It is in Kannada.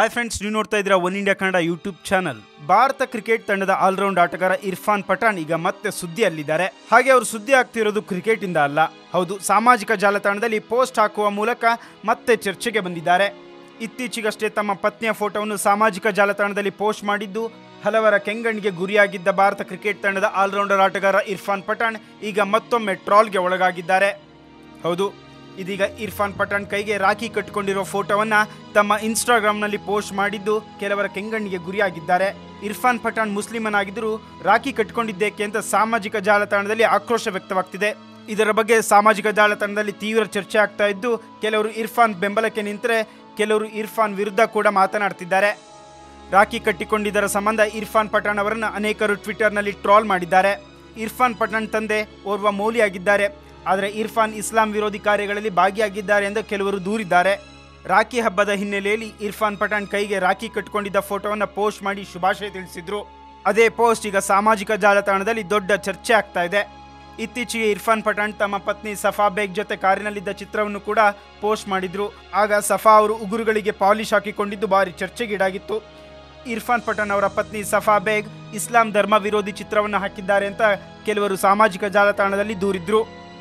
ಹಾಯ್ ಫ್ರೆಂಡ್ಸ್ ನೀವು ನೋಡ್ತಾ ಇದ್ದೀರಾ One India Kannada YouTube channel Bharat cricket ತಂಡದ ಆಲ್ರೌಂಡ್ ಆಟಗಾರ ಇರ್ಫಾನ್ ಪಠಾಣ್ ಈಗ ಮತ್ತೆ ಸುದ್ದಿಯಲ್ಲಿದ್ದಾರೆ. ಹಾಗೆ ಅವರು ಸುದ್ದಿ ಆಗ್ತಿರೋದು ಕ್ರಿಕೆಟ್ ಇಂದ ಅಲ್ಲ. ಹೌದು, ಸಾಮಾಜಿಕ ಜಾಲತಾಣದಲ್ಲಿ ಪೋಸ್ಟ್ ಹಾಕುವ ಮೂಲಕ ಮತ್ತೆ ಚರ್ಚೆಗೆ ಬಂದಿದ್ದಾರೆ. ಇತ್ತೀಚೆಗಷ್ಟೇ ತಮ್ಮ ಪತ್ನಿಯ ಫೋಟೋವನ್ನು ಸಾಮಾಜಿಕ ಜಾಲತಾಣದಲ್ಲಿ ಪೋಸ್ಟ್ ಮಾಡಿದ್ದು, ಹಲವರ ಕೆಂಗಣ್ಣಿಗೆ ಗುರಿಯಾಗಿದ್ದ ಭಾರತ ಕ್ರಿಕೆಟ್ ತಂಡದ ಆಲ್ರೌಂಡರ್ ಆಟಗಾರ ಇರ್ಫಾನ್ ಪಠಾಣ್ ಈಗ ಮತ್ತೊಮ್ಮೆ ಟ್ರಾಲ್ಗೆ ಒಳಗಾಗಿದ್ದಾರೆ. ಹೌದು ಇದೀಗ ಇರ್ಫಾನ್ ಪಠಾಣ್ ಕೈಗೆ ರಾಖಿ ಕಟ್ಟಿಕೊಂಡಿರೋ ಫೋಟೋವನ್ನ ತಮ್ಮ ಇನ್ಸ್ಟಾಗ್ರಾಮ್ನಲ್ಲಿ ಪೋಸ್ಟ್ ಮಾಡಿದ್ದು ಕೆಲವರ ಕೆಂಗಣ್ಣಿಗೆ ಗುರಿಯಾಗಿದ್ದಾರೆ. ಇರ್ಫಾನ್ ಪಠಾಣ್ ಮುಸ್ಲಿಮನಾಗಿದ್ದರೂ ರಾಖಿ ಕಟ್ಟಿಕೊಂಡಿದ್ದೇಕೆ ಅಂತ ಸಾಮಾಜಿಕ ಜಾಲತಾಣದಲ್ಲಿ ಆಕ್ರೋಶ ವ್ಯಕ್ತವಾಗ್ತಿದೆ. ಇದರ ಬಗ್ಗೆ ಸಾಮಾಜಿಕ ಜಾಲತಾಣದಲ್ಲಿ ತೀವ್ರ ಚರ್ಚೆ ಆಗ್ತಾ ಇದ್ದು, ಕೆಲವರು ಇರ್ಫಾನ್ ಬೆಂಬಲಕ್ಕೆ ನಿಂತರೆ ಕೆಲವರು ಇರ್ಫಾನ್ ವಿರುದ್ಧ ಕೂಡ ಮಾತನಾಡ್ತಿದ್ದಾರೆ. ರಾಖಿ ಕಟ್ಟಿಕೊಂಡಿದ್ದರ ಸಂಬಂಧ ಇರ್ಫಾನ್ ಪಠಾಣ್ ಅವರನ್ನು ಅನೇಕರು ಟ್ವಿಟರ್ನಲ್ಲಿ ಟ್ರಾಲ್ ಮಾಡಿದ್ದಾರೆ. ಇರ್ಫಾನ್ ಪಠಾಣ್ ತಂದೆ ಓರ್ವ ಮೌಲಿಯಾಗಿದ್ದಾರೆ. ಆದರೆ ಇರ್ಫಾನ್ ಇಸ್ಲಾಂ ವಿರೋಧಿ ಕಾರ್ಯಗಳಲ್ಲಿ ಭಾಗಿಯಾಗಿದ್ದಾರೆ ಎಂದು ಕೆಲವರು ದೂರಿದ್ದಾರೆ. ರಾಖಿ ಹಬ್ಬದ ಹಿನ್ನೆಲೆಯಲ್ಲಿ ಇರ್ಫಾನ್ ಪಠಾಣ್ ಕೈಗೆ ರಾಖಿ ಕಟ್ಟಿಕೊಂಡಿದ್ದ ಫೋಟೋವನ್ನು ಪೋಸ್ಟ್ ಮಾಡಿ ಶುಭಾಶಯ ತಿಳಿಸಿದ್ರು. ಅದೇ ಪೋಸ್ಟ್ ಈಗ ಸಾಮಾಜಿಕ ಜಾಲತಾಣದಲ್ಲಿ ದೊಡ್ಡ ಚರ್ಚೆ ಆಗ್ತಾ ಇದೆ. ಇತ್ತೀಚೆಗೆ ಇರ್ಫಾನ್ ಪಠಾಣ್ ತಮ್ಮ ಪತ್ನಿ ಸಫಾ ಬೇಗ್ ಜೊತೆ ಕಾರಿನಲ್ಲಿದ್ದ ಚಿತ್ರವನ್ನು ಕೂಡ ಪೋಸ್ಟ್ ಮಾಡಿದ್ರು. ಆಗ ಸಫಾ ಅವರು ಉಗುರುಗಳಿಗೆ ಪಾಲಿಶ್ ಹಾಕಿಕೊಂಡಿದ್ದು ಭಾರಿ ಚರ್ಚೆಗೀಡಾಗಿತ್ತು. ಇರ್ಫಾನ್ ಪಠಾಣ್ ಅವರ ಪತ್ನಿ ಸಫಾ ಬೇಗ್ ಇಸ್ಲಾಂ ಧರ್ಮ ವಿರೋಧಿ ಚಿತ್ರವನ್ನು ಹಾಕಿದ್ದಾರೆ ಅಂತ ಕೆಲವರು ಸಾಮಾಜಿಕ ಜಾಲತಾಣದಲ್ಲಿ ದೂರಿದ್ರು.